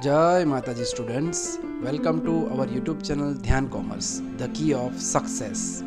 જય માતાજી students welcome to our YouTube channel Dhyan commerce the key of success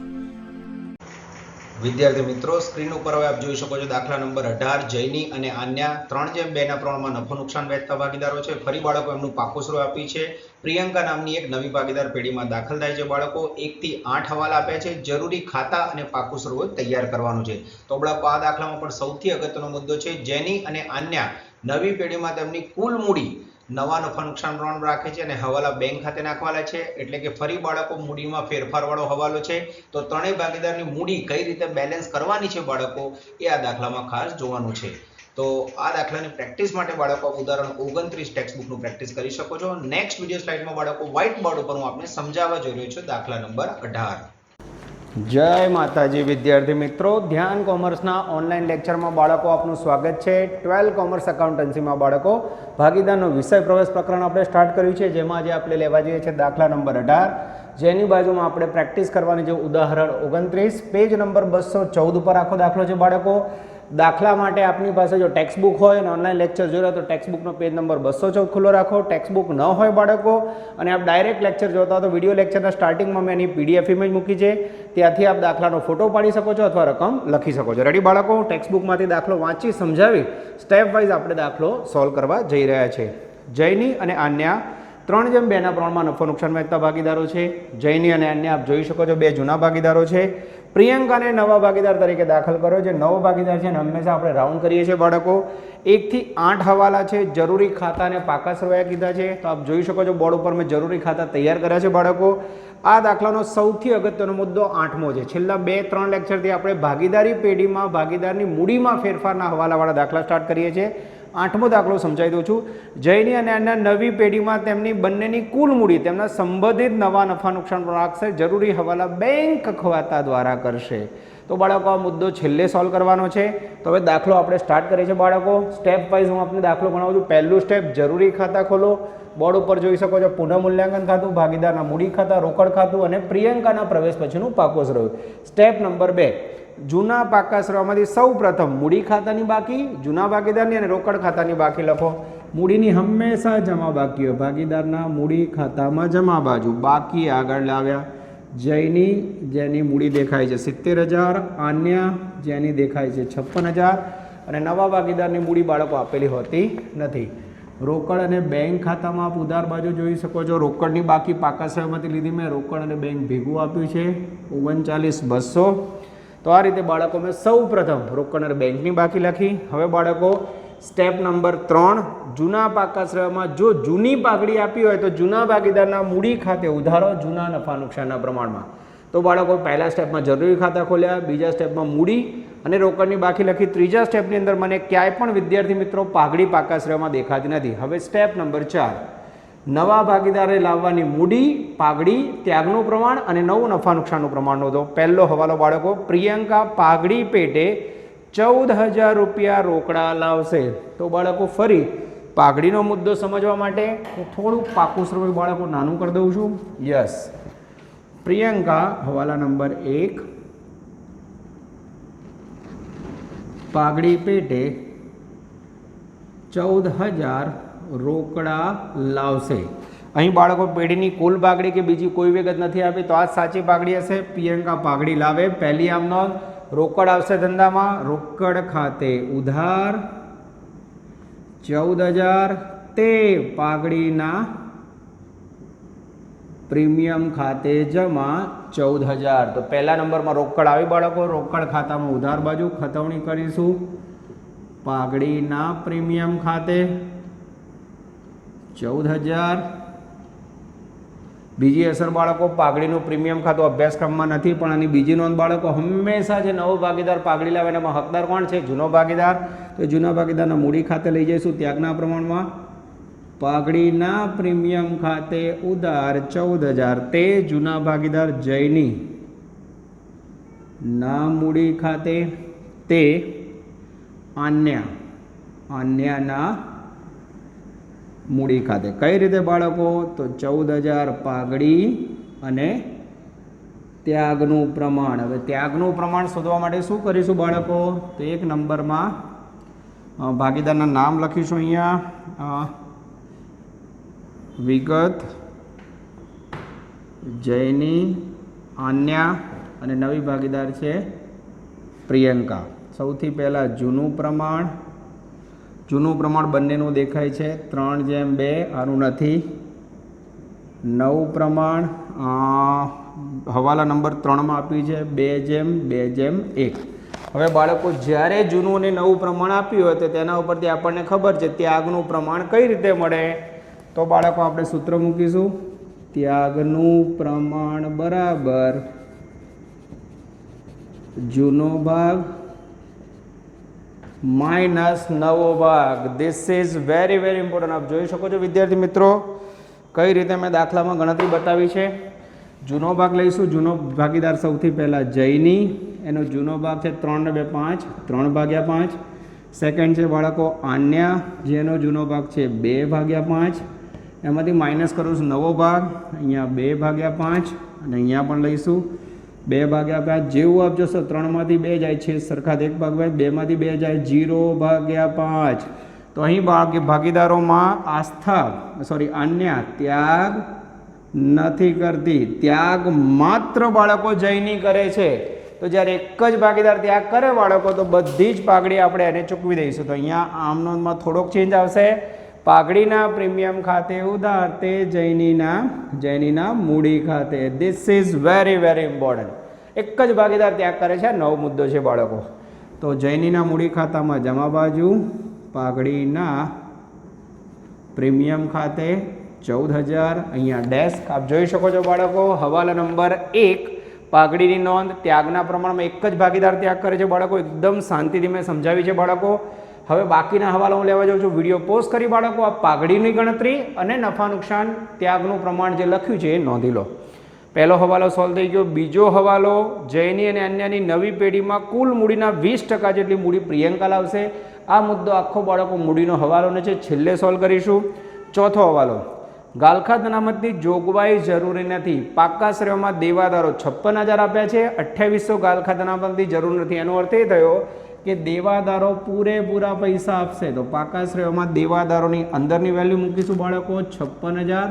વિદ્યાર્થી મિત્રો સ્ક્રીન ઉપર હવે આપ જોઈ શકો છો દાખલા નંબર અઢાર જૈની અને આન્યા. ત્રણ જેમ બે ના પ્રમાણમાં નફો નુકસાન વહેતા ભાગીદારો છે. ફરી બાળકો એમનું પાકું આપી છે. પ્રિયંકા નામની એક નવી ભાગીદાર પેઢીમાં દાખલ થાય છે બાળકો. એક થી આઠ હવાલા આપ્યા છે. જરૂરી ખાતા અને પાકું તૈયાર કરવાનું છે. તો બાળકો, આ દાખલામાં પણ સૌથી અગત્યનો મુદ્દો છે. જેની અને આન્યા નવી પેઢીમાં તેમની કુલ મૂડી નવા નફા નુકસાન પ્રમાણ રાખે છે અને હવાલા બેંક ખાતે નાખવાના છે. એટલે કે ફરી બાળકો મૂડીમાં ફેરફારવાળો હવાલો છે. તો ત્રણેય ભાગીદારની મૂડી કઈ રીતે બેલેન્સ કરવાની છે બાળકો એ આ દાખલામાં ખાસ જોવાનું છે. તો આ દાખલાની પ્રેક્ટિસ માટે બાળકો ઉદાહરણ ઓગણત્રીસ ટેક્સ્ટબુકનું પ્રેક્ટિસ કરી શકો છો. નેક્સ્ટ વીડિયો સ્લાઇડમાં બાળકો વ્હાઇટ બોર્ડ ઉપર હું આપને સમજાવવા જઈ રહ્યો છું. દાખલા નંબર અઢાર. જય માતાજી, વિદ્યાર્થી મિત્રો. ધ્યાન કોમર્સના ઓનલાઈન લેક્ચરમાં બાળકો, આપનું સ્વાગત છે. ટ્વેલ્વ કોમર્સ એકાઉન્ટન્સીમાં બાળકો, ભાગીદારનો વિષય પ્રવેશ પ્રકરણ આપણે સ્ટાર્ટ કર્યું છે. જેમાં આજે આપણે લેવા જઈએ છીએ દાખલા નંબર અઢાર. જેની બાજુમાં આપણે પ્રેક્ટિસ કરવાની છે ઉદાહરણ ઓગણત્રીસ. પેજ નંબર બસો ચૌદ ઉપર આખો દાખલો છે બાળકો. દાખલા માટે આપની પાસે જો ટેક્સ્ટ બુક હોય અને ઓનલાઈન લેક્ચર જોયો તો ટેક્સ્ટ બુકનો પેજ નંબર બસો ચૌદ ખુલ્લો રાખો. ટેક્સ્ટ બુક ન હોય બાળકો, અને આપ ડાયરેક્ટ લેક્ચર જોતા તો વીડિયો લેક્ચરના સ્ટાર્ટિંગમાં મેં એની પીડીએફ ઇમેજ મૂકી છે. ત્યાંથી આપ દાખલાનો ફોટો પાડી શકો છો અથવા રકમ લખી શકો છો. રેડી બાળકો? ટેક્સ્ટ બુકમાંથી દાખલો વાંચી સમજાવી સ્ટેપ વાઇઝ આપણે દાખલો સોલ્વ કરવા જઈ રહ્યા છે. જયની અને આન્યા ત્રણ જેમ બેના પ્રમાણમાં નફો નુકસાન વહેંચતા ભાગીદારો છે. જૈની અને અન્ય આપ જોઈ શકો છો બે જૂના ભાગીદારો છે. પ્રિયંકાને નવા ભાગીદાર તરીકે દાખલ કર્યો જે નવો ભાગીદાર છે અને હંમેશા આપણે રાઉન્ડ કરીએ છીએ બાળકો. એકથી આઠ હવાલા છે. જરૂરી ખાતા અને પાકા સરવાયા કીધા છે. તો આપ જોઈ શકો છો બોર્ડ ઉપર મેં જરૂરી ખાતા તૈયાર કર્યા છે બાળકો. આ દાખલાનો સૌથી અગત્યનો મુદ્દો આઠમો છે. છેલ્લા બે ત્રણ લેક્ચરથી આપણે ભાગીદારી પેઢીમાં, ભાગીદારની મૂડીમાં ફેરફારના હવાલાવાળા દાખલા સ્ટાર્ટ કરીએ છીએ. આઠમો દાખલો સમજાવી દઉં છું. જૈની અને અન્ય નવી પેઢીમાં તેમની બંનેની કુલ મૂડી તેમના સંબંધિત નવા નફા નુકસાન પર રાખશે જરૂરી હવાલા બેંક ખાતા દ્વારા કરશે. તો બાળકો, આ મુદ્દો છેલ્લે સોલ્વ કરવાનો છે. તો હવે દાખલો આપણે સ્ટાર્ટ કરીએ છીએ બાળકો. સ્ટેપ વાઇઝ હું આપને દાખલો ગણાવું છું. પહેલું સ્ટેપ જરૂરી ખાતા ખોલો. બોર્ડ ઉપર જોઈ શકો છો પુનઃ મૂલ્યાંકન ખાતું, ભાગીદારના મૂડી ખાતા, રોકડ ખાતું અને પ્રિયંકાના પ્રવેશ પછીનું પાકોશ રહ્યું. સ્ટેપ નંબર બે. જૂના પાકા સરવામાંથી સૌ પ્રથમ મૂડી ખાતાની બાકી, જૂના ભાગીદારની અને રોકડ ખાતાની બાકી લખો. મૂડીની હંમેશા જમા બાકી હોય ભાગીદારના મૂડી ખાતામાં જમા બાજુ બાકી આગળ લાવ્યા. જયની જેની મૂડી દેખાય છે સિત્તેર હજાર આન્ય જેની દેખાય છે છપ્પન હજાર. અને નવા ભાગીદારની મૂડી બાળકો આપેલી હોતી નથી. રોકડ અને બેંક ખાતામાં આપ ઉધાર બાજુ જોઈ શકો છો. રોકડની બાકી પાકા સેવામાંથી લીધી મેં રોકડ અને બેંક ભેગું આપ્યું છે. ઓગણચાલીસ બસો. તો આ રીતે બાળકો મેં સૌ પ્રથમ અને બેંકની બાકી લખી. હવે બાળકો સ્ટેપ નંબર ત્રણ, જૂના પાકાશ્રયમાં જો જૂની પાઘડી આપી હોય તો જૂના ભાગીદારના મૂડી ખાતે ઉધારો, જૂના નફા નુકસાનના પ્રમાણમાં. તો બાળકો, પહેલા સ્ટેપમાં જરૂરી ખાતા ખોલ્યા, બીજા સ્ટેપમાં મૂડી અને રોકડની બાકી લખી. ત્રીજા સ્ટેપની અંદર મને ક્યાંય પણ વિદ્યાર્થી મિત્રો પાઘડી પાકાશ્રયમાં દેખાતી નથી. હવે સ્ટેપ નંબર ચાર. નવા ભાગીદારે લાવવાની મૂડી પાઘડી ત્યાગનું પ્રમાણ અને નવું નફા નુકસાનનું પ્રમાણ નોંધો. પહેલો હવાલો બાળકો પ્રિયંકા પાઘડી પેટે ચૌદ હજાર રૂપિયા રોકડા લાવશે. તો બાળકો ફરી પાઘડીનો મુદ્દો સમજવા માટે હું થોડુંક પાકું સ્વરૂપ બાળકો નાનું કરી દઉં છું. યસ પ્રિયંકા હવાલા નંબર એક. પાઘડી પેટે ચૌદ હજાર રોકડા લાવશે. અહીં બાળકો પેઢીની કુલ પાઘડી કે બીજી કોઈ વિગત નથી આપી, તો આ સાચી પાઘડી હશે? પ્રિયંકા પાઘડી લાવે. પહેલી આમ નોંધ રોકડ આવશે ધંધામાં. રોકડ ખાતે ઉધાર ચૌદ હજાર તે પાઘડીના પ્રીમિયમ ખાતે જમા ચૌદ હજાર. તો પહેલા નંબરમાં રોકડ આવી બાળકો. રોકડ ખાતામાં ઉધાર બાજુ ખતવણી કરીશું. પાઘડીના પ્રીમિયમ ખાતે ચૌદ હજાર બીજી અસર બાળકો પાઘડીનું પ્રીમિયમ ખાતું અભ્યાસક્રમમાં નથી, પણ આની બીજી નોંધ બાળકો હંમેશા જે નવો ભાગીદાર પાઘડી લાવે એનામાં હકદાર કોણ છે? જૂનો ભાગીદાર. તો જૂના ભાગીદારના મૂડી ખાતે લઈ જઈશું ત્યાગના પ્રમાણમાં. પાઘડીના પ્રીમિયમ ખાતે ઉધાર ચૌદ હજાર તે જૂના ભાગીદાર જયની. ના મૂડી ખાતે તે અન્ય અન્યના મૂડી ખાતે. કઈ રીતે બાળકો? તો ચૌદ હજાર પાઘડી અને ત્યાગનું પ્રમાણ. હવે ત્યાગનું પ્રમાણ શોધવા માટે શું કરીશું બાળકો? તો એક નંબરમાં ભાગીદારના નામ લખીશું અહીંયા. વિગત જયની આન્યા અને નવી ભાગીદાર છે પ્રિયંકા. સૌથી પહેલાં જૂનું પ્રમાણ જૂનું પ્રમાણ બંનેનું દેખાય છે. ત્રણ જેમ બે, આનું નથી. નવું પ્રમાણ હવાલા નંબર ત્રણમાં આપ્યું છે. બે જેમ બે જેમ, એક. હવે બાળકો, જ્યારે જૂનું અને નવું પ્રમાણ આપ્યું હોય તો તેના ઉપરથી આપણને ખબર છે ત્યાગનું પ્રમાણ કઈ રીતે મળે. તો બાળકો, આપણે સૂત્ર મૂકીશું. ત્યાગનું પ્રમાણ બરાબર જૂનો ભાગ માઇનસ નવો ભાગ. This is very very important આપ જોઈ શકો છો, વિદ્યાર્થી મિત્રો, કઈ રીતે મેં દાખલામાં ગણતરી બતાવી છે? જૂનો ભાગ લઈશું. જૂનો ભાગીદાર સૌથી પહેલાં જયની. એનો જૂનો ભાગ છે ત્રણ ને બે પાંચ. ત્રણ ભાગ્યા પાંચ. સેકન્ડ છે બાળકો આન્યા. જેનો જૂનો ભાગ છે બે ભાગ્યા પાંચ. એમાંથી માઇનસ કરું છું નવો ભાગ. અહીંયા બે ભાગ્યા પાંચ. અને અહીંયા પણ લઈશું. બે ભાગ્યા પાંચ જેવું આપ જોશો, ત્રણમાંથી બે જાય છે સરખા એક ભાગ ભાગ બેમાંથી બે જાય, જીરો ભાગ્યા પાંચ. તો અહીં ભાગ ભાગીદારોમાં આસ્થા સોરી અન્ય ત્યાગ નથી કરતી. ત્યાગ માત્ર બાળકો જયની કરે છે. તો જ્યારે એક જ ભાગીદાર ત્યાગ કરે બાળકો, તો બધી જ પાઘડી આપણે એને ચૂકવી દઈશું. તો અહીંયા આમ નોંધમાં થોડોક ચેન્જ આવશે. પાઘડીના પ્રીમિયમ ખાતે ઉધાર તે જૈનીના જૈનીના મૂડી ખાતે. This is very very important એક જ ભાગીદાર ત્યાગ કરે છે, નવો મુદ્દો છે બાળકો. તો જૈનીના મૂડી ખાતામાં જમા બાજુ પાઘડીના પ્રીમિયમ ખાતે ચૌદ હજાર અહીંયા ડેસ્ક આપ જોઈ શકો છો બાળકો. હવાલા નંબર એક, પાઘડીની નોંધ ત્યાગના પ્રમાણમાં એક જ ભાગીદાર ત્યાગ કરે છે બાળકો. એકદમ શાંતિથી મેં સમજાવી છે બાળકો. હવે બાકીના હવાલા હું લેવા જાઉં છું. વીડિયો પોસ્ટ કરી બાળકો, આ પાઘડીની ગણતરી અને નફા નુકસાન ત્યાગનું પ્રમાણ જે લખ્યું છે એ નોંધી લો. પહેલો હવાલો સોલ્વ થઈ ગયો. બીજો હવાલો, જયની અને અન્યની નવી પેઢીમાં કુલ મૂડીના વીસ ટકા જેટલી મૂડી પ્રિયંકા લાવશે. આ મુદ્દો આખો બાળકો મૂડીનો હવાલોને છે. છેલ્લે સોલ્વ કરીશું. ચોથો હવાલો ગાલખા અનામતની જોગવાઈ જરૂરી નથી. પાક્કા શ્રેયોમાં દેવાદારો છપ્પન હજાર આપ્યા છે. અઠ્યાવીસો ગાલખા અનામતની જરૂર નથી. એનો અર્થ એ થયો કે દેવાદારો પૂરેપૂરા પૈસા આપશે. તો પાકા શ્રેયોમાં દેવાદારોની અંદરની વેલ્યુ મૂકીશું બાળકો, છપ્પન હજાર.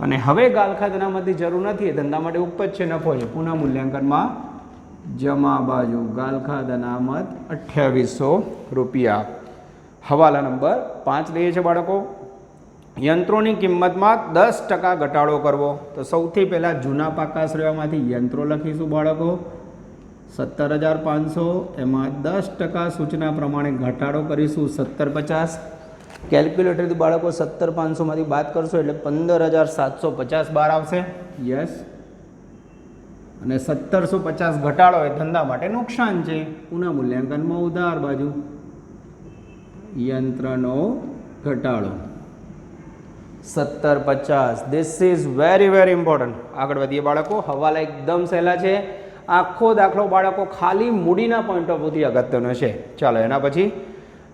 અને હવે ગાલખા અનામતની જરૂર નથી, એ ધંધા માટે ઉપજ છે નફો છે. પુનઃ મૂલ્યાંકનમાં જમા બાજુ ગાલખા અનામત અઠ્યાવીસો રૂપિયા. હવાલા નંબર પાંચ લઈએ છે બાળકો. યંત્રોની કિંમતમાં દસ ટકા ઘટાડો કરવો. તો સૌથી પહેલાં જૂના પાકા શ્રેયામાંથી યંત્રો લખીશું બાળકો. સત્તર હજાર પાંચસો, એમાં દસ ટકા સૂચના પ્રમાણે ઘટાડો કરીશું સત્તર પચાસ. કેલ્ક્યુલેટરથી બાળકો સત્તર પાંચસોમાંથી બાદ કરશો એટલે પંદર હજાર સાતસો પચાસ બાર આવશે. યસ અને સત્તરસો પચાસ ઘટાડો એ ધંધા માટે નુકસાન છે. પુનઃ મૂલ્યાંકનમાં ઉધાર બાજુ. યંત્રનો ઘટાડો. સત્તર પચાસ. This is very very important આગળ વધીએ બાળકો. હવાલા એકદમ સહેલા છે. આખો દાખલો બાળકો ખાલી મૂડીના પોઈન્ટ ઓફ વ્યૂથી અગત્યનો છે. ચાલો, એના પછી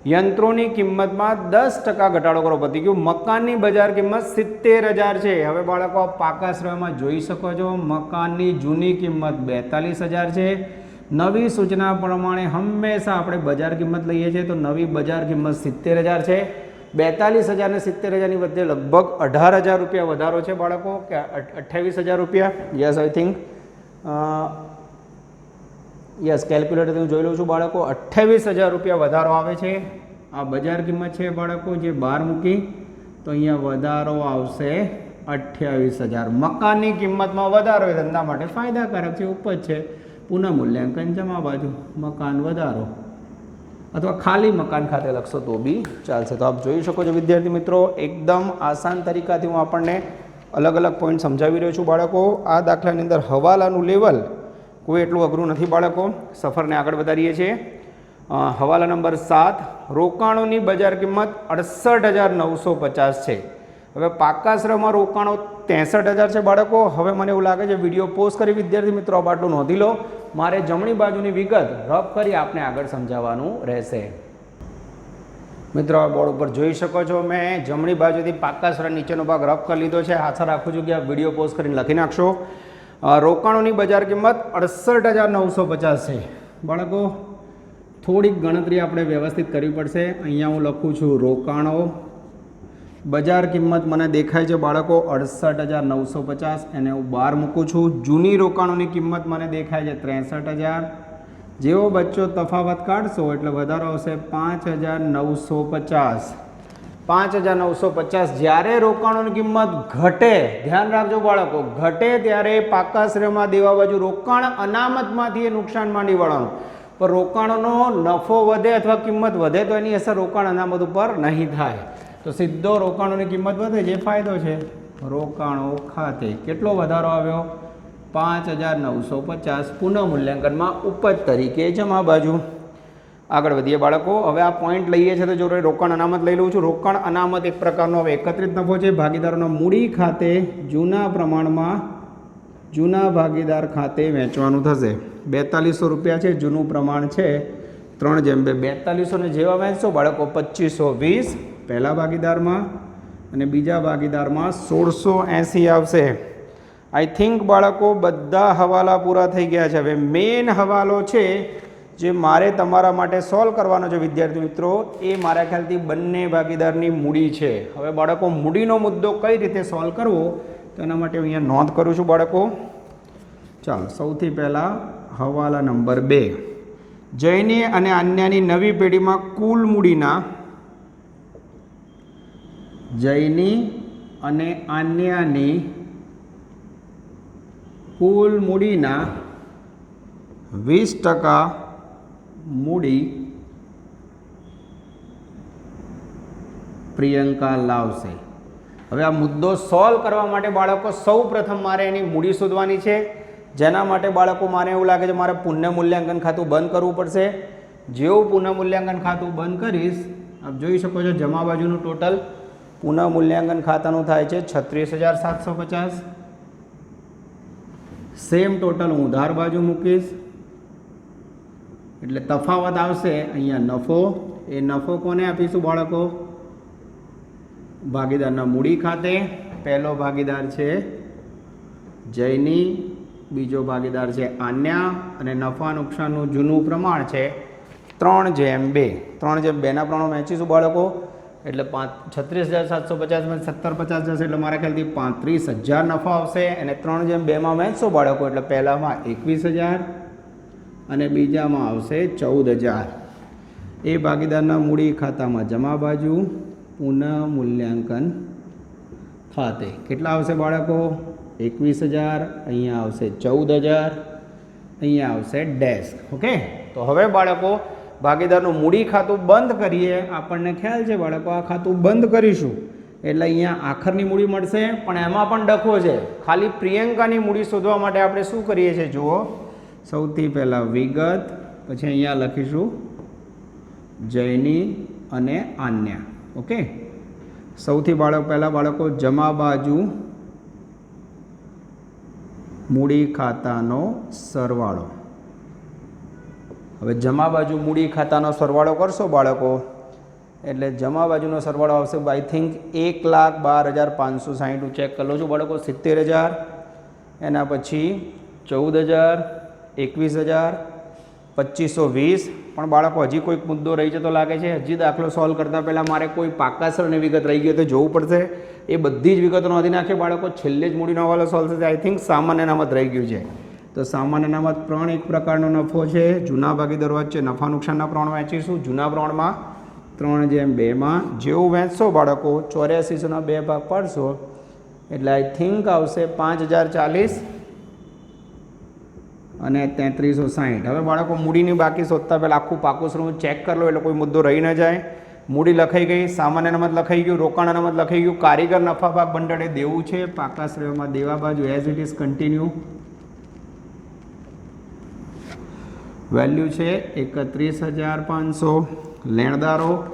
યંત્રોની કિંમતમાં દસ ટકા ઘટાડો કરો પતી ગયું. મકાનની બજાર કિંમત સિત્તેર હજાર છે. હવે બાળકો પાકાશ્રયમાં પાકા જોઈ શકો છો, મકાનની જૂની કિંમત બેતાલીસ હજાર છે. નવી સૂચના પ્રમાણે હંમેશા આપણે બજાર કિંમત લઈએ છીએ તો નવી બજાર કિંમત સિત્તેર હજાર છે. બેતાલીસ હજાર અને સિત્તેર હજારની વચ્ચે લગભગ અઢાર હજાર રૂપિયા વધારો છે બાળકો. કે અઠ્યાવીસ હજાર રૂપિયા. Yes I think yes calculator હું જોઈ લઉં છું બાળકો, અઠ્યાવીસ હજાર રૂપિયા વધારો આવે છે. આ બજાર કિંમત છે બાળકો, જે બહાર મૂકી, તો અહીંયા વધારો આવશે અઠ્યાવીસ હજાર. મકાનની કિંમતમાં વધારો એ ધંધા માટે ફાયદાકારક છે, ઉપજ છે. પુનઃ મૂલ્યાંકન જમા બાજુ, મકાન વધારો. અથવા ખાલી મકાન ખાતે લખશો તો બી ચાલશે. તો આપ જોઈ શકો છો વિદ્યાર્થી મિત્રો, એકદમ આસાન તરીકાથી હું આપણને અલગ અલગ પોઈન્ટ સમજાવી રહ્યો છું બાળકો. આ દાખલાની અંદર હવાલાનું લેવલ કોઈ એટલું અઘરું નથી બાળકો, સફરને આગળ વધારીએ છીએ. હવાલા નંબર સાત, રોકાણોની બજાર કિંમત અડસઠ હજાર નવસો પચાસ છે. હવે પાકાશ્રમમાં રોકાણો ત્રેસઠ હજાર છે બાળકો. હવે મને એવું લાગે છે વીડિયો પોસ્ટ કરી વિદ્યાર્થી મિત્રો બાટલું નોંધી લો. મારે જમણી બાજુની વિગત રફ કરી આપને આગળ સમજાવવાનું રહેશે. મિત્રો બોર્ડ ઉપર જોઈ શકો છો મેં જમણી બાજુથી પાકાશ્રમ નીચેનો ભાગ રફ કરી લીધો છે. આશા રાખું છું કે આ વીડિયો પોસ્ટ કરીને લખી નાખશો. રોકાણોની બજાર કિંમત અડસઠ હજાર નવસો પચાસ. છે બાળકો, થોડીક ગણતરી આપણે વ્યવસ્થિત કરવી પડશે. અહીંયા હું લખું છું, રોકાણો. બજાર કિંમત મને દેખાય છે બાળકો, અડસઠ હજાર નવસો પચાસ. એને હું બહાર મૂકું છું. જૂની રોકાણોની કિંમત મને દેખાય છે ત્રેસઠ હજાર. જેવો બચ્ચો તફાવત કાઢશો એટલે વધારો આવશે પાંચ હજાર નવસો પચાસ. પાંચ હજાર નવસો પચાસ જ્યારે રોકાણોની કિંમત ઘટે, ધ્યાન રાખજો બાળકો, ઘટે ત્યારે પાકાશ્રયમાં દેવા બાજુ રોકાણ અનામતમાંથી એ નુકસાન માંડી વળવાનું. પણ રોકાણોનો નફો વધે અથવા કિંમત વધે તો એની અસર રોકાણ અનામત ઉપર નહીં થાય. તો સીધો રોકાણોની કિંમત વધે, જે ફાયદો છે? રોકાણો ખાતે કેટલો વધારો આવ્યો? પાંચ હજાર નવસો પચાસ પુનઃમૂલ્યાંકનમાં ઉપજ તરીકે જમા બાજુ. આગળ વધીએ. બાળકો, હવે આ પોઈન્ટ લઈએ છીએ તો જો રોકાણ અનામત લઈ લઉં છું. રોકાણ અનામત એક પ્રકારનો હવે એકત્રિત નફો છે. ભાગીદારોનો મૂડી ખાતે જૂના પ્રમાણમાં જૂના ભાગીદાર ખાતે વેચવાનું થશે. બેતાલીસો રૂપિયા છે, જૂનું પ્રમાણ છે. ત્રણ જેમ બે. બેતાલીસોને જેવા વેચશો, બાળકો પચીસો વીસ પહેલા ભાગીદારમાં અને બીજા ભાગીદારમાં સોળસો એંસી આવશે. આઈ થિંક બાળકો, બધા હવાલા પૂરા થઈ ગયા છે. હવે મેઇન હવાલો છે જે મારે તમારા માટે સોલ્વ કરવાનો છે, વિદ્યાર્થી મિત્રો, એ મારા ખ્યાલથી બંને ભાગીદારની મૂડી છે. હવે બાળકો, મૂડીનો મુદ્દો કઈ રીતે સોલ્વ કરવો, તો એના માટે હું અહીંયા નોંધ કરું છું બાળકો. ચાલો, સૌથી પહેલાં હવાલા નંબર બે. જૈની અને અન્યની નવી પેઢીમાં કુલ મૂડીના જૈની અને અન્યની કુલ મૂડીના વીસ ટકા મૂડી પ્રિયંકા લાવશે. હવે આ મુદ્દો સોલ્વ કરવા માટે બાળકો સૌ પ્રથમ મારે એની મૂડી શોધવાની છે. જેના માટે બાળકો મારે એવું લાગે છે મારે પુનઃ મૂલ્યાંકન ખાતું બંધ કરવું પડશે. જેવું પુનઃ મૂલ્યાંકન ખાતું બંધ કરીશ, આપ જોઈ શકો છો જમા બાજુનું ટોટલ પુનઃ મૂલ્યાંકન ખાતાનું થાય છે છત્રીસ હજાર સાતસો પચાસ. સેમ ટોટલ હું ઉધાર બાજુ મૂકીશ. એટલે તફાવત આવશે, અહીંયા નફો, એ નફો કોને આપીશું બાળકો? ભાગીદારના મૂડી ખાતે. પહેલો ભાગીદાર છે જૈની બીજો ભાગીદાર છે આન્યા અને નફા નુકસાનનું જૂનું પ્રમાણ છે ત્રણ જેમ બે. ત્રણ જેમ બેના પ્રમાણમાં વહેંચીશું બાળકો. એટલે પાંચ, છત્રીસ હજાર સાતસો પચાસમાં સત્તર પચાસ જશે. એટલે મારા ખ્યાલથી પાંત્રીસ હજાર નફો આવશે. અને ત્રણ જેમ બેમાં વહેંચશો બાળકો. એટલે પહેલામાં એકવીસ હજાર અને બીજામાં આવશે ચૌદ હજાર. એ ભાગીદારના મૂડી ખાતામાં જમા બાજુ પુનઃ મૂલ્યાંકન ખાતે કેટલા આવશે બાળકો? એકવીસ હજાર, અહીંયા આવશે ચૌદ હજાર, અહીંયા આવશે ડેસ્ક. ઓકે? તો હવે બાળકો, ભાગીદારનું મૂડી ખાતું બંધ કરીએ. આપણને ખ્યાલ છે બાળકો, આ ખાતું બંધ કરીશું. એટલે અહીંયા આખરની મૂડી મળશે, પણ એમાં પણ ડખો છે. ખાલી પ્રિયંકાની મૂડી શોધવા માટે આપણે શું કરીએ છીએ? જુઓ. સૌથી પહેલાં વિગત, પછી અહીંયા લખીશું. જૈની અને આન્ય. ઓકે? સૌથી બાળક પહેલાં બાળકો, જમા બાજુ મૂડી ખાતાનો સરવાળો. હવે જમા બાજુ મૂડી ખાતાનો સરવાળો કરશો બાળકો? એટલે જમા બાજુનો સરવાળો આવશે આઈ થિંક એક લાખ બાર હજાર પાંચસો સાહીઠ હું ચેક કરી છું બાળકો, સિત્તેર હજાર. એના પછી ચૌદ હજાર. એકવીસ હજાર, પચીસો વીસ. પણ બાળકો, હજી કોઈક મુદ્દો રહી જતો લાગે છે. હજી દાખલો સોલ્વ કરતાં પહેલાં મારે કોઈ પાકાસરની વિગત રહી ગઈ તો જોવું પડશે. એ બધી જ વિગતો નોંધી નાખે બાળકો, છેલ્લે જ મૂડીનો હવાલો સોલ્વ થશે. આઈ થિંક સામાન્ય અનામત રહી ગયું છે. તો સામાન્ય અનામત ત્રણ એક પ્રકારનો નફો છે. જૂના ભાગીદારો વચ્ચે નફા નુકસાનના પ્રમાણ વહેંચીશું. જૂના પ્રમાણમાં ત્રણ જેમ બેમાં. જેવું વહેંચશો બાળકો ચોર્યાસીસોના બે ભાગ પાડશો. એટલે આઈ થિંક આવશે પાંચ હજાર ચાલીસ. અને તેત્રીસો સાહીઠ. હવે બાળકો, મૂડીની બાકી શોધતા પહેલાં આખું પાકું સ્વરૂપ ચેક કરી લો, એટલે કોઈ મુદ્દો રહી ન જાય. મૂડી લખાઈ ગઈ, સામાન્ય અનામત લખાઈ ગયું, રોકાણ અનામત લખાઈ ગયું, કારીગર નફા ભાગ દેવું છે પાકા શ્રેયોમાં દેવા બાજુ as it is continue value છે એકત્રીસ હજાર પાંચસો. લેણદારો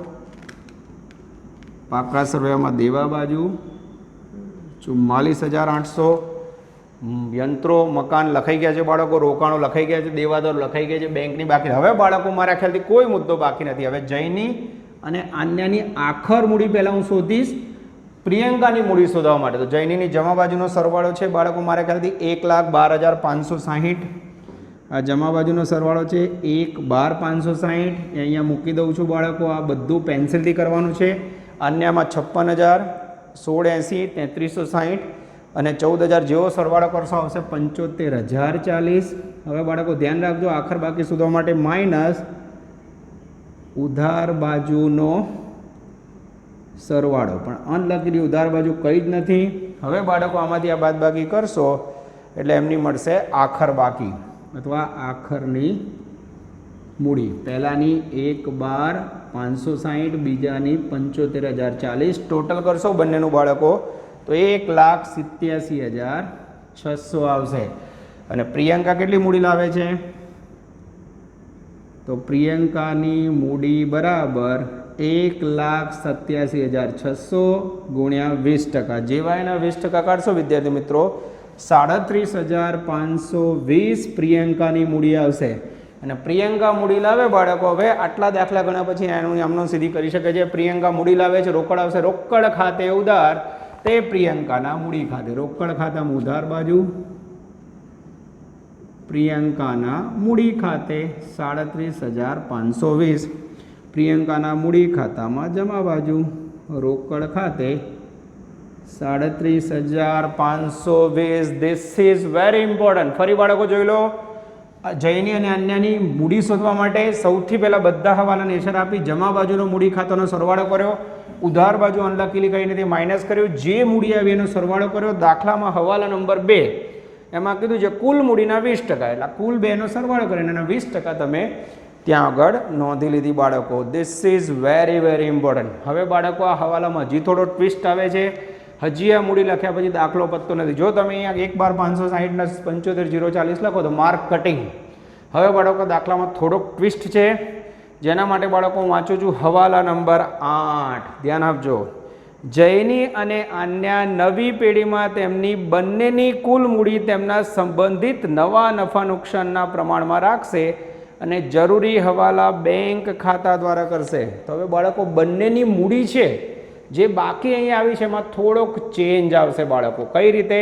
પાકા સર્વેમાં દેવા બાજુ, ચુમ્માલીસ હજાર આઠસો. યંત્રો, મકાન લખાઈ ગયા છે બાળકો, રોકાણો લખાઈ ગયા છે, દેવાદારો લખાઈ ગયા છે, બેંકની બાકી હવે બાળકો મારા ખ્યાલથી કોઈ મુદ્દો બાકી નથી. હવે જૈની અને અન્યની આખર મૂડી પહેલાં હું શોધીશ, પ્રિયંકાની મૂડી શોધવા માટે. તો જૈનીની જમા બાજુનો સરવાળો છે, બાળકો મારા ખ્યાલથી એક લાખ બાર હજાર પાંચસો સાહીઠ. આ જમા બાજુનો સરવાળો છે, એક બાર પાંચસો સાહીઠ. અહીંયા મૂકી દઉં છું બાળકો, આ બધું પેન્સિલથી કરવાનું છે. અન્યમાં છપ્પન હજાર, સોળ એંસી, તેત્રીસો સાહીઠ. અને ચૌદ હજાર જેવો સરવાળો કરશો, આવશે પંચોતેર હજાર ચાલીસ. હવે બાળકો ધ્યાન રાખજો, આખર બાકી શોધવા માટે માઇનસ ઉધાર બાજુનો સરવાળો. પણ અનલકીની ઉધાર બાજુ કંઈ જ નથી. હવે બાળકો આમાંથી આ બાદબાકી કરશો, એટલે એમની મળશે આખર બાકી, અથવા આખરની મૂડી. પહેલાંની એક બાર પાંચસો સાહીઠ, બીજાની પંચોતેર હજાર ચાલીસ. ટોટલ કરશો બંનેનું બાળકો તો એક લાખ સિત્યાસી હજાર છસો આવશે. અને પ્રિયંકા કેટલી મૂડી લાવે છે? તો પ્રિયંકાની મૂડી બરાબર એક લાખ સત્યાસી હજાર છસો ગુણ્યા વીસ ટકા. જેવા એના વીસ ટકા કાઢશો વિદ્યાર્થી મિત્રો, સાડત્રીસ હજાર પાંચસો વીસ પ્રિયંકાની મૂડી આવશે. અને પ્રિયંકા મૂડી લાવે બાળકો હવે આટલા દાખલા ગણ્યા પછી એનું એમનો સીધી કરી શકે છે. પ્રિયંકા મૂડી લાવે છે, રોકડ આવશે. રોકડ ખાતે ઉધાર તે પ્રિયંકાના મૂડી ખાતે, રોકડ ખાતામાં ઉધાર બાજુ. પ્રિયંકાના મૂડી ખાતે સાડત્રીસ હજાર પાંચસો વીસ. પ્રિયંકાના મૂડી ખાતામાં જમા બાજુ, રોકડ ખાતે સાડત્રીસ હજાર પાંચસો વીસ. ધીસ ઇઝ વેરી ઇમ્પોર્ટન્ટ ફરી બાળકો જોઈ લો. જૈની અને અન્યની મૂડી શોધવા માટે સૌથી પહેલાં બધા હવાલાને નેચર આપી જમા બાજુનો મૂડી ખાતાનો સરવાળો કર્યો. ઉધાર બાજુ અનલકીલી કરીને તે માઇનસ કર્યું. જે મૂડી આવી એનો સરવાળો કર્યો. દાખલામાં હવાલા નંબર બે એમાં કીધું છે, કુલ મૂડીના વીસ ટકા. એટલે કુલ બેનો સરવાળો કરીને એના વીસ ટકા તમે ત્યાં આગળ નોંધી લીધી બાળકો. This is very very important હવે બાળકો, આ હવાલામાં હજી થોડો ટ્વિસ્ટ આવે છે. હજી આ મૂડી લખ્યા પછી દાખલો પત્તો નથી. જો તમે અહીંયા એક બાર પાંચસો સાહીઠના પંચોતેર જીરો ચાલીસ લખો તો માર્ક કટિંગ. હવે બાળકો દાખલામાં થોડોક ટ્વિસ્ટ છે. જેના માટે બાળકો વાંચું છું. હવાલા નંબર આઠ. ધ્યાન આપજો. જૈની અને અન્ય નવી પેઢીમાં તેમની બંનેની કુલ મૂડી તેમના સંબંધિત નવા નફા નુકસાનના પ્રમાણમાં રાખશે અને જરૂરી હવાલા બેંક ખાતા દ્વારા કરશે. તો હવે બાળકો બંનેની મૂડી છે. જે બાકી અહીંયા આવી છે એમાં થોડોક ચેન્જ આવશે બાળકો. કઈ રીતે?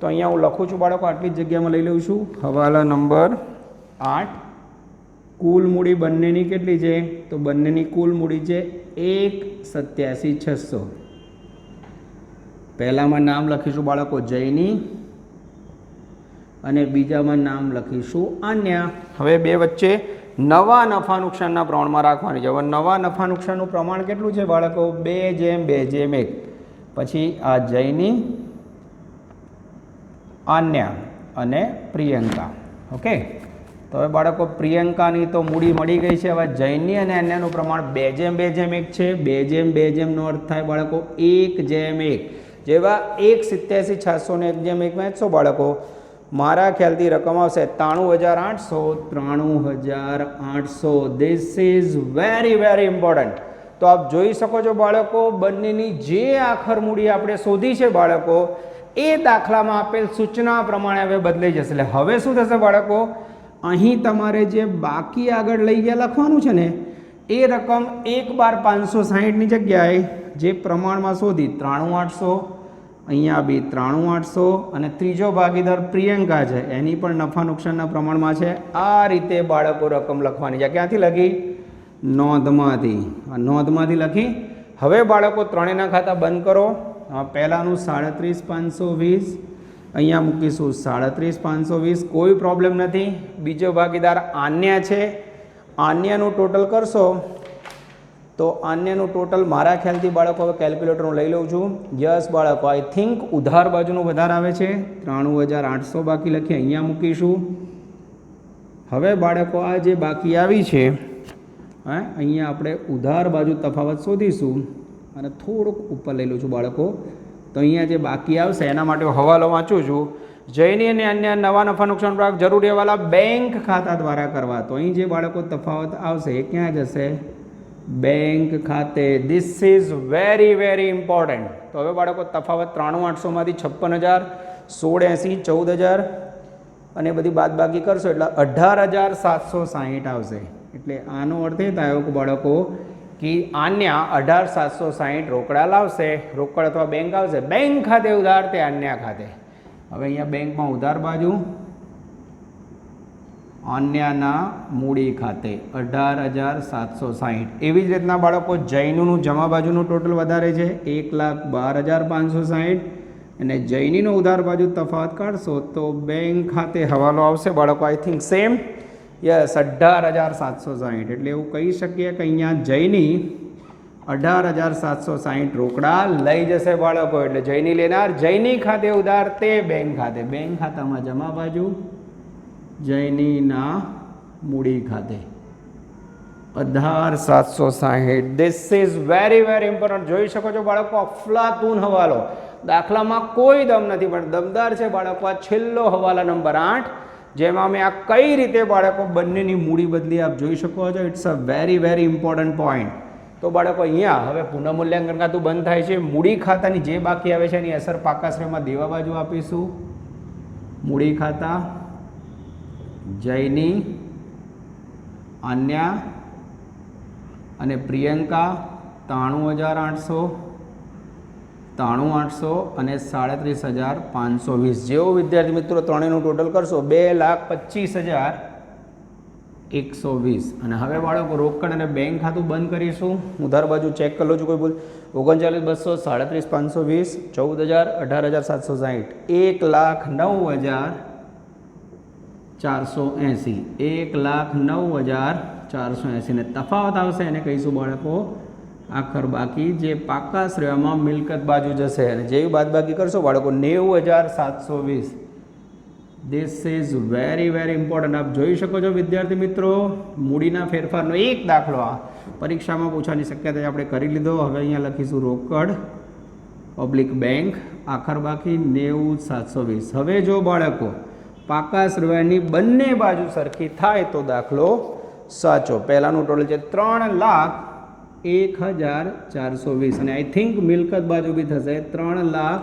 તો અહીંયા હું લખું છું બાળકો, આટલી જ જગ્યામાં લઈ લઉં છું. હવાલા નંબર આઠ. કુલ મૂડી બંનેની કેટલી છે? તો બંનેની કુલ મૂડી છે એક સત્યાસી છસો. પહેલામાં નામ લખીશું બાળકો જૈની અને બીજામાં નામ લખીશું આન્યા હવે બે વચ્ચે નવા નફા નુકસાનના પ્રમાણમાં રાખવાની છે. હવે નવા નફા નુકસાનનું પ્રમાણ કેટલું છે બાળકો? બે જેમ બે જેમ, એક. પછી આ જૈની આન્યા અને પ્રિયંકા. ઓકે? તો હવે બાળકો, પ્રિયંકાની તો મૂડી મળી ગઈ છે. હવે જૈની અને અન્યનું પ્રમાણ બે જેમ બે જેમ, એક છે. બે જેમ, બે જેમનો અર્થ થાય બાળકો, એક જેમ, એક. જેવા એક સિત્યાસી, છસો ને એક જેમ, એક વહેંચશો બાળકો. મારા ખ્યાલથી રકમ આવશે ત્રાણું હજાર આઠસો ત્રાણું હજાર આઠસો. This is very very important તો આપ જોઈ શકો છો બાળકો, બંનેની જે આખર મૂડી આપણે શોધી છે બાળકો, એ દાખલામાં આપેલ સૂચના પ્રમાણે હવે બદલાઈ જશે. એટલે હવે શું થશે બાળકો? અહીં તમારે જે બાકી આગળ લઈ ગયા લખવાનું છે ને, એ રકમ એક બાર પાંચસો સાહીઠની જગ્યાએ જે પ્રમાણમાં શોધી, ત્રાણું આઠસો અહીંયા બી ત્રાણું આઠસો અને ત્રીજો ભાગીદાર પ્રિયંકા છે. એની પણ નફા નુકસાનના પ્રમાણમાં છે. આ રીતે બાળકો રકમ લખવાની છે. ક્યાંથી લખી? નોંધમાંથી. નોંધમાંથી લખી. હવે બાળકો ત્રણેયના ખાતા બંધ કરો. પહેલાંનું સાડત્રીસ પાંચસો વીસ. અહીંયા મૂકીશું સાડત્રીસ પાંચસો વીસ. કોઈ પ્રોબ્લેમ નથી. બીજો ભાગીદાર આન્ય છે. આન્યનું ટોટલ કરશો. તો અન્યનું ટોટલ મારા ખ્યાલથી બાળકો હવે કેલ્ક્યુલેટર લઈ લઉં છું. યસ બાળકો આઈ થિંક ઉધાર બાજુનું વધારે આવે છે. ત્રાણું હજાર આઠસો બાકી લખી અહીંયા મૂકીશું. હવે બાળકો, આ જે બાકી આવી છે, હે, અહીંયા આપણે ઉધાર બાજુ તફાવત શોધીશું અને થોડુંક ઉપર લઈ લઉં છું બાળકો. તો અહીંયા જે બાકી આવશે, એના માટે હવાલો વાંચું છું. જૈની અને અન્ય નવા નફા નુકસાન પ્રાપ્ત જરૂરી હવાલા બેંક ખાતા દ્વારા કરવા. તો અહીં જે બાળકો તફાવત આવશે, એ ક્યાં જશે? બેંક ખાતે. This is very very important તો હવે બાળકો, તફાવત ત્રાણું આઠસોમાંથી છપ્પન હજાર, સોળ એંસી, ચૌદ હજાર અને બધી બાદબાકી કરશો એટલે અઢાર હજાર સાતસો સાહીઠ આવશે. એટલે આનો અર્થ એ થયો બાળકો, કે આન્યા અઢાર સાતસો સાહીઠ રોકડા લાવશે, રોકડ અથવા બેંક આવશે. બેંક ખાતે ઉધાર તે આન્યા ખાતે. હવે અહીંયા બેંકમાં ઉધાર બાજુ અન્યના મૂડી ખાતે અઢાર હજાર સાતસો સાહીઠ. એવી જ રીતના બાળકો જૈનનું જમા બાજુનું ટોટલ વધારે છે, એક લાખ બાર હજાર પાંચસો સાહીઠ. અને જૈનીનો ઉધાર બાજુ તફાવત કાઢશો તો બેંક ખાતે હવાલો આવશે. બાળકો આઈ થિંક સેમ યસ અઢાર હજાર સાતસો સાહીઠ. એટલે એવું કહી શકીએ કે અહીંયા જૈની અઢાર હજાર સાતસો સાહીઠ રોકડા લઈ જશે બાળકો. એટલે જૈની લેનાર જૈની ખાતે ઉધાર તે બેંક ખાતે. બેંક ખાતામાં જમા બાજુ જૈનીના મૂડી ખાતે. અઢાર સાતસો સાહીઠ. This is very very important જોઈ શકો છો બાળકો અફલાતુન હવાલો. દાખલામાં કોઈ દમ નથી, પણ દમદાર છે બાળકો, આ છેલ્લો હવાલા નંબર આઠ, જેમાં મેં આ કઈ રીતે બાળકો બંનેની મૂડી બદલી, આપ જોઈ શકો છો it's a very very important point તો બાળકો, અહીંયા હવે પુનઃમૂલ્યાંકન ખાતું બંધ થાય છે. મૂડી ખાતાની જે બાકી આવે છે એની અસર પાકાશ્રયમાં દેવા બાજુ આપીશું. મૂડી ખાતા જૈની અન્યા અને પ્રિયંકા ત્રાણું હજાર આઠસો ત્રાણું આઠસો અને સાડત્રીસ હજાર પાંચસો વીસ. જેવો વિદ્યાર્થી મિત્રો ત્રણેયનું ટોટલ કરશો, બે લાખ પચીસ હજાર એકસો વીસ. અને હવે બાળકો, રોકડ અને બેંક ખાતું બંધ કરીશું. ઉધાર બાજુ ચેક કરી લો છું, કોઈ બોલ ઓગણચાલીસ, બસો, સાડત્રીસ, પાંચસો વીસ, ચૌદ હજાર, અઢાર હજાર સાતસો સાહીઠ. એક લાખ નવ હજાર ચારસો એંસી. એક લાખ નવ હજાર ચારસો એંસીને તફાવત આવશે એને કહીશું બાળકો. આખર બાકી જે પાકા શ્રેયમાં મિલકત બાજુ જશે. અને જેવી બાદબાકી કરશો બાળકો, નેવું હજાર સાતસો વીસ. This is very very important આપ જોઈ શકો છો વિદ્યાર્થી મિત્રો, મૂડીના ફેરફારનો એક દાખલો આ પરીક્ષામાં પૂછવાની શક્યતા આપણે કરી લીધો. હવે અહીંયા લખીશું રોકડ પબ્લિક બેંક આખર બાકી નેવું સાતસો વીસ. હવે જો બાળકો પાકા શ્રેયાની બંને બાજુ સરખી થાય તો દાખલો સાચો. પહેલાંનું ટોટલ છે ત્રણ લાખ એક હજાર ચારસો વીસ. અને આઈ થિંક મિલકત બાજુ બી થશે ત્રણ લાખ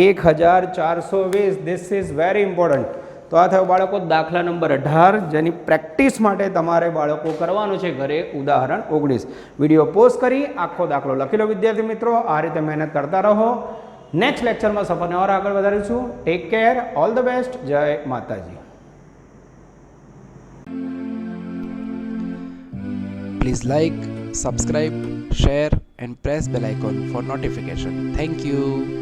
એક હજાર ચારસો વીસ. ધીસ ઇઝ વેરી ઇમ્પોર્ટન્ટ તો આ થયો બાળકો દાખલા નંબર અઢાર, જેની પ્રેક્ટિસ માટે તમારે બાળકો કરવાનું છે ઘરે. ઉદાહરણ ઓગણીસ. વીડિયો પોસ્ટ કરી આખો દાખલો લખી લો વિદ્યાર્થી મિત્રો. આ રીતે મહેનત કરતા રહો. નેક્સ્ટ લેક્ચરમાં સફરને ઓર આગળ વધારીશું take care all the best જય માતાજી Please like, subscribe, share and press bell icon for notification. Thank you.